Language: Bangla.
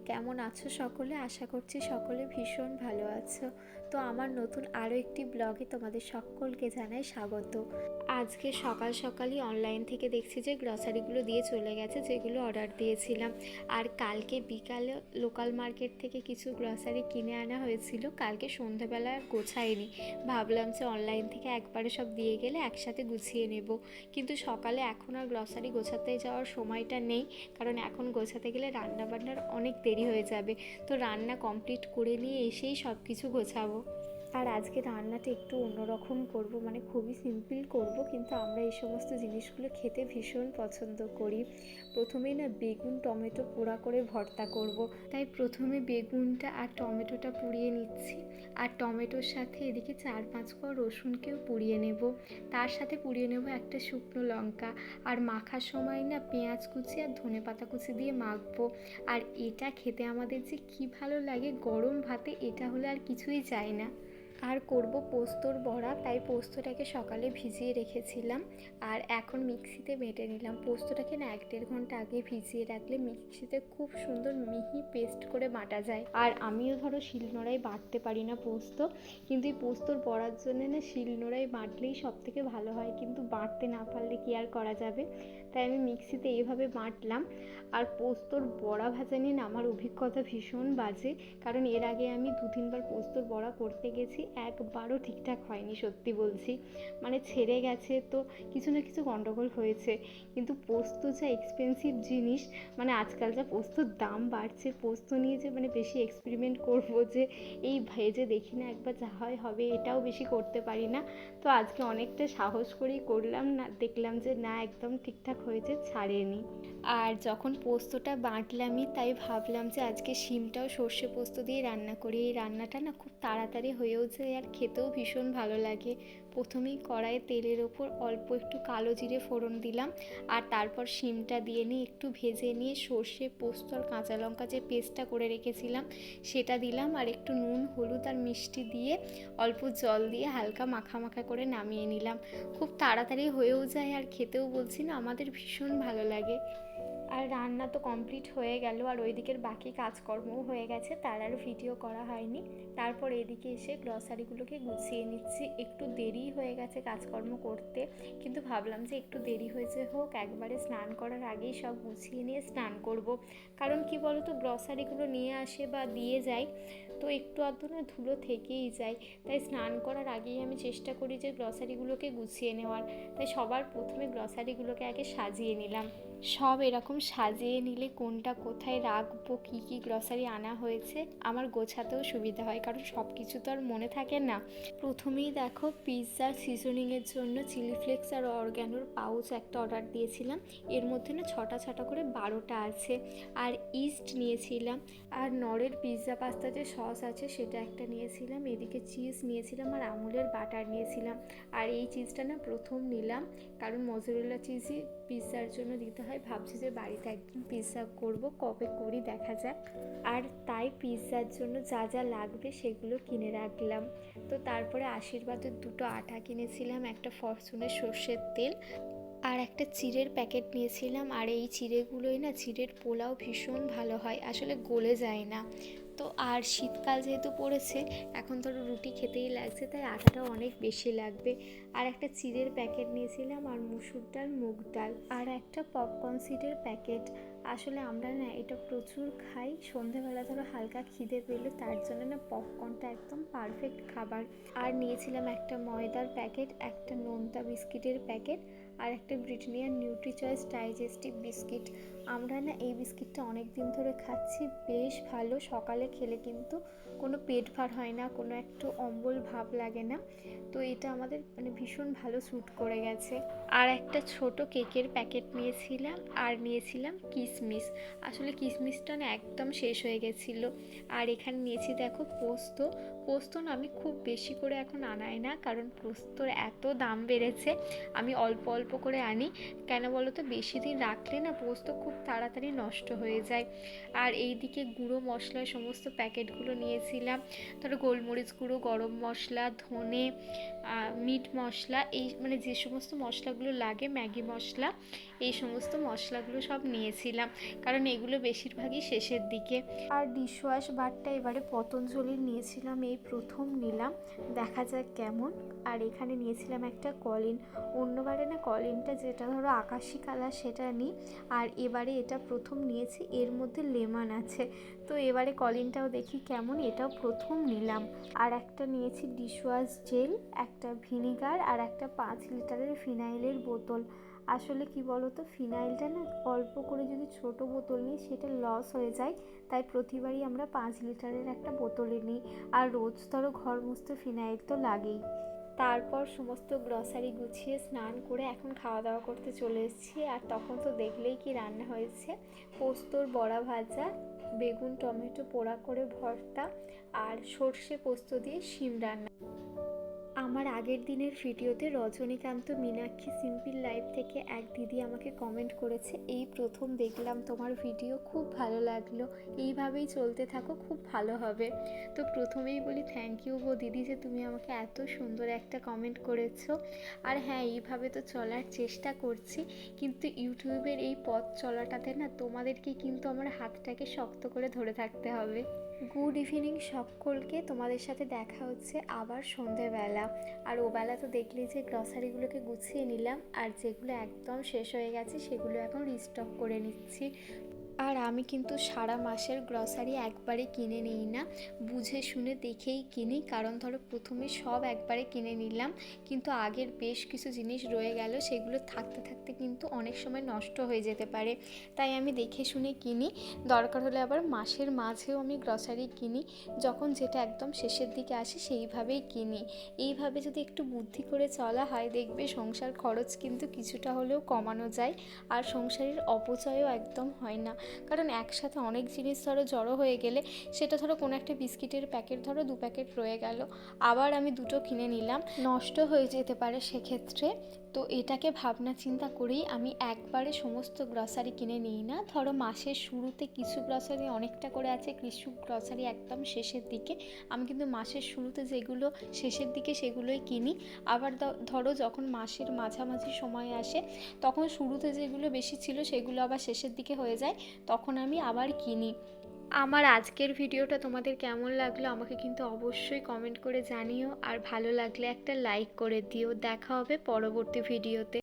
কেমন আছো সকলে? আশা করছি সকলে ভীষণ ভালো আছো। তো আমার নতুন আরও একটি ব্লগে তোমাদের সকলকে জানাই স্বাগত। আজকে সকাল সকালই অনলাইন থেকে দেখছি যে গ্রসারিগুলো দিয়ে চলে গেছে, যেগুলো অর্ডার দিয়েছিলাম। আর কালকে বিকালে লোকাল মার্কেট থেকে কিছু গ্রসারি কিনে আনা হয়েছিল, কালকে সন্ধ্যাবেলা আর গোছাইনি। ভাবলাম যে অনলাইন থেকে একবারে সব দিয়ে গেলে একসাথে গুছিয়ে নেব। কিন্তু সকালে এখন আর গ্রসারি গোছাতে যাওয়ার সময়টা নেই, কারণ এখন গোছাতে গেলে রান্না বান্নার অনেক দেরি হয়ে যাবে। তো রান্না কমপ্লিট করে নিয়ে এসেই সব কিছু গোছাবো। আর আজকে রান্নাটা একটু অন্যরকম করব মানে খুবই সিম্পল করব, কিন্তু আমরা এই সমস্ত জিনিসগুলো খেতে ভীষণ পছন্দ করি। প্রথমেই না বেগুন, টমেটো পোড়া করে ভর্তা করব। তাই প্রথমে বেগুনটা আর টমেটোটা পুড়িয়ে নিচ্ছি। আর টমেটোর সাথে এদিকে চার পাঁচ কোয়া রসুনকেও পুড়িয়ে নেব। তার সাথে পুড়িয়ে নেব একটা শুকনো লঙ্কা। আর মাখার সময় না পেঁয়াজ কুচি আর ধনে পাতা কুচি দিয়ে মাখবো। আর এটা খেতে আমাদের যে কি ভালো লাগে গরম ভাতে, এটা হলে আর কিছুই চাই না। আর করব পোস্তর বড়া, তাই পোস্তটাকে সকালে ভিজিয়ে রেখেছিলাম। আর এখন মিক্সিতে বেটে নিলাম। পোস্তটাকে না এক দেড় ঘণ্টা আগে ভিজিয়ে রাখলে মিক্সিতে খুব সুন্দর মিহি পেস্ট করে বাটা যায়। আর আমিও ধরো শিলনোড়ায় বাটতে পারি না পোস্ত, কিন্তু এই পোস্তর বড়ার জন্য না শিলনোড়ায় বাটলেই সব থেকে ভালো হয়। কিন্তু বাটতে না পারলে কি আর করা যাবে? তাই আমি মিক্সিতে এইভাবে বাটলাম। আর পোস্তর বড়া ভাজা নিয়ে আমার অভিজ্ঞতা ভীষণ বাজে। কারণ এর আগে আমি দু তিনবার পোস্তর বড়া করতে গেছি। একবারও ঠিকঠাক হয়নি, সত্যি বলছি। মানে ছেড়ে গেছে তো কিছু না কিছু গণ্ডগোল হয়েছে। কিন্তু পোস্ত যা এক্সপেন্সিভ জিনিস মানে আজকাল যা পোস্তর দাম বাড়ছে, পোস্ত নিয়ে যে মানে বেশি এক্সপেরিমেন্ট করব যে, এই ভেজে দেখি না একবার যা হয় হবে, এটাও বেশি করতে পারি না। তো আজকে অনেকটা সাহস করেই করলাম না, দেখলাম যে না, একদম ঠিকঠাক হয়েছে, ছাড়েনি। আর যখন পোস্তটা বাটলামই, তাই ভাবলাম যে আজকে শিমটাও সর্ষে পোস্ত দিয়ে রান্না করি। এই রান্নাটা না খুব তাড়াতাড়ি হয়েও যায় আর খেতেও ভীষণ ভালো লাগে। প্রথমেই কড়াইয়ে তেলের ওপর অল্প একটু কালো জিরে ফোড়ন দিলাম আর তারপর শিমটা দিয়ে নিয়ে একটু ভেজে নিয়ে সর্ষে, পোস্ত আর কাঁচা লঙ্কা যে পেস্টটা করে রেখেছিলাম সেটা দিলাম আর একটু নুন, হলুদ আর মিষ্টি দিয়ে অল্প জল দিয়ে হালকা মাখা মাখা করে নামিয়ে নিলাম। খুব তাড়াতাড়ি হয়েও যায় আর খেতেও বলছি না, আমাদের ভীষণ ভালো লাগে। আর রান্না তো কমপ্লিট হয়ে গেল, আর ওই দিকের বাকি কাজকর্মও হয়ে গেছে, তার আর ভিডিও করা হয়নি। তারপর এদিকে এসে গ্রসারিগুলোকে গুছিয়ে নিচ্ছি। একটু দেরি হয়ে গেছে কাজকর্ম করতে, কিন্তু ভাবলাম যে একটু দেরি হয়েছে হোক, একবারে স্নান করার আগেই সব গুছিয়ে নিয়ে স্নান করব। কারণ কি বলো তো গ্রসারিগুলো নিয়ে আসে বা দিয়ে যায় তো একটু আধটু না ধুলো থেকেই যায়। তাই স্নান করার আগেই আমি চেষ্টা করি যে গ্রসারিগুলোকে গুছিয়ে নেওয়ার। তাই সবার প্রথমে গ্রসারিগুলোকে আগে সাজিয়ে নিলাম। সব এরকম সাজিয়ে নিলে কোনটা কোথায় রাখব, কী কী গ্রসারি আনা হয়েছে, আমার গোছাতেও সুবিধা হয়। কারণ সব কিছু তো আর মনে থাকে না। প্রথমেই দেখো পিৎজার সিজনিংয়ের জন্য চিলি ফ্লেক্স আর অর্গ্যানোর পাউচ একটা অর্ডার দিয়েছিলাম। এর মধ্যে না ছটা ছটা করে বারোটা আছে। আর ইস্ট নিয়েছিলাম। আর নরের পিৎজা পাস্তা যে সস আছে সেটা একটা নিয়েছিলাম। এদিকে চিজ নিয়েছিলাম আর আমুলের বাটার নিয়েছিলাম। আর এই চিজটা না প্রথম নিলাম। কারণ মজুরেলা চিজই পিৎজার জন্য দিতে হয়, ভাবছি যে বাড়িতে একদিন পিৎজা করব, কবে করি দেখা যাক। আর তাই পিৎজার জন্য যা যা লাগবে সেগুলো কিনে রাখলাম। তো তারপরে আশীর্বাদের দুটো আটা কিনেছিলাম, একটা ফরচুনের সর্ষের তেল আর একটা চিড়ের প্যাকেট নিয়েছিলাম। আর এই চিড়েগুলোই না, চিড়ের পোলাও ভীষণ ভালো হয়, আসলে গলে যায় না। তো আর শীতকাল যেহেতু পড়েছে, এখন ধরো রুটি খেতেই লাগছে, তাই আটাটাও অনেক বেশি লাগবে। আর একটা চিড়ের প্যাকেট নিয়েছিলাম আর মুসুর ডাল, মুগ ডাল। আর একটা পপকর্ন সিডের প্যাকেট। আসলে আমরা না এটা প্রচুর খাই, সন্ধেবেলা ধরো হালকা খিদে পেলে তার জন্য না পপকর্নটা একদম পারফেক্ট খাবার। আর নিয়েছিলাম একটা ময়দার প্যাকেট, একটা নোনতা বিস্কিটের প্যাকেট। আর একটা ব্রিটানিয়ার নিউট্রি চয়েস ডাইজেস্টিভ বিস্কিট আমরা না এই বিস্কিটটা অনেক দিন ধরে খাচ্ছি, বেশ ভালো, সকালে খেলে কিন্তু কোনো পেট ভার হয় না, কোনো একটু অম্বল ভাব লাগে না। তো এটা আমাদের মানে ভীষণ ভালো স্যুট করে গেছে। আর একটা ছোট কেকের প্যাকেট নিয়েছিলাম, আর নিয়েছিলাম কিশমিশ আসলে কিশমিশটা না একদম শেষ হয়ে গেছিল। আর এখানে নিয়েছি দেখো পোস্ত। পোস্ত না আমি খুব বেশি করে এখন আনাই না, কারণ পোস্তর এত দাম বেড়েছে। আমি অল্প অল্প করে আনি। কেন বলো তো বেশি দিন রাখলে না পোস্ত খুব তাড়াতাড়ি নষ্ট হয়ে যায়। আর এই দিকে গুঁড়ো মশলার সমস্ত প্যাকেটগুলো নিয়েছিলাম। ধরো গোলমরিচ গুঁড়ো, গরম মশলা, ধনে মিট মশলা, এই মানে যে সমস্ত মশলাগুলো লাগে, ম্যাগি মশলা, এই সমস্ত মশলাগুলো সব নিয়েছিলাম। কারণ এগুলো বেশিরভাগই শেষের দিকে। আর ডিশওয়াশ বারটা এবারে পতঞ্জলির নিয়েছিলাম, এই প্রথম নিলাম। দেখা যাক কেমন। আর এখানে নিয়েছিলাম একটা কলিন। অন্যবারে না কলিনটা যেটা ধরো আকাশি কালার সেটা নিই আর এবারে এটা প্রথম নিয়েছি, এর মধ্যে লেমন আছে। তো এবারে কলিনটাও দেখি কেমন, এটাও প্রথম নিলাম। আর একটা নিয়েছি ডিশওয়াশ জেল, একটা ভিনিগার আর একটা পাঁচ লিটারের ফিনাইলের বোতল। আসলে কি বলো তো ফিনাইলটা না অল্প করে যদি ছোট বোতল নিই সেটা লস হয়ে যায়, তাই প্রতিবারই আমরা পাঁচ লিটারের একটা বোতলে নিই। আর রোজ ধরো ঘর মুছতে ফিনাইল তো লাগেই। তারপর সমস্ত গ্রসারি গুছিয়ে স্নান করে এখন খাওয়া দাওয়া করতে চলে এসেছি। আর তখন তো দেখলেই কি রান্না হয়েছে। পোস্তর বড়া ভাজা, বেগুন, টমেটো পোড়া করে ভর্তা আর সর্ষে পোস্ত দিয়ে শিম রান্না। আমার আগের দিনের ভিডিওতে রজনীকান্ত মীনাক্ষী সিম্পল লাইফ থেকে এক দিদি আমাকে কমেন্ট করেছে, এই প্রথম দেখলাম তোমার ভিডিও, খুব ভালো লাগল। এইভাবেই চলতে থাকো, খুব ভালো হবে। তো প্রথমেই বলি থ্যাংক ইউ গো দিদি যে তুমি আমাকে এত সুন্দর একটা কমেন্ট করেছ। আর হ্যাঁ এইভাবে তো চলার চেষ্টা করছি, কিন্তু ইউটিউবের এই পথ চলাটাতে না তোমাদেরকে কিন্তু আমার হাতটাকে শক্ত করে ধরে থাকতে হবে। গুড ইভিনিং সকলকে, তোমাদের সাথে দেখা হচ্ছে আবার সন্ধেবেলা। আর ওবেলা তো দেখলি যে গ্রসারিগুলোকে গুছিয়ে নিলাম, আর যেগুলো একদম শেষ হয়ে গেছে সেগুলো এখন রিস্টক করে নিচ্ছি। আর আমি কিন্তু সারা মাসের গ্রসারি একবারে কিনে নিই না। বুঝে শুনে দেখেই কিনি। কারণ ধরো প্রথমে সব একবারে কিনে নিলাম। কিন্তু আগের বেশ কিছু জিনিস রয়ে গেল। সেগুলো থাকতে থাকতে কিন্তু অনেক সময় নষ্ট হয়ে যেতে পারে। তাই আমি দেখে শুনে কিনি। দরকার হলে আবার মাসের মাঝেও আমি গ্রসারি কিনি। যখন যেটা একদম শেষের দিকে আসে সেইভাবেই কিনি। এইভাবে যদি একটু বুদ্ধি করে চলা হয়, দেখবে সংসার খরচ কিন্তু কিছুটা হলেও কমানো যায়। আর সংসারের অপচয়ও একদম হয় না। কারণ একসাথে অনেক জিনিস ধরো জড়ো হয়ে গেলে সেটা ধরো কোনো একটা বিস্কিটের প্যাকেট ধরো দু প্যাকেট রয়ে গেল। আবার আমি দুটো কিনে নিলাম। নষ্ট হয়ে যেতে পারে সেক্ষেত্রে। তো এটাকে ভাবনা চিন্তা করেই আমি একবারে সমস্ত গ্রসারি কিনে নিই না। ধরো মাসের শুরুতে কিছু গ্রসারি অনেকটা করে আছে, কিছু গ্রসারি একদম শেষের দিকে। আমি কিন্তু মাসের শুরুতে যেগুলো শেষের দিকে সেগুলোই কিনি। আবার ধরো যখন মাসের মাঝামাঝি সময় আসে, তখন শুরুতে যেগুলো বেশি ছিল সেগুলো আবার শেষের দিকে হয়ে যায়, তখন আমি আবার কিনি। আমার আজকের ভিডিওটা তোমাদের কেমন লাগল আমাকে কিন্তু অবশ্যই কমেন্ট করে জানিও। আর ভালো লাগলে একটা লাইক করে দিও। দেখা হবে পরবর্তী ভিডিওতে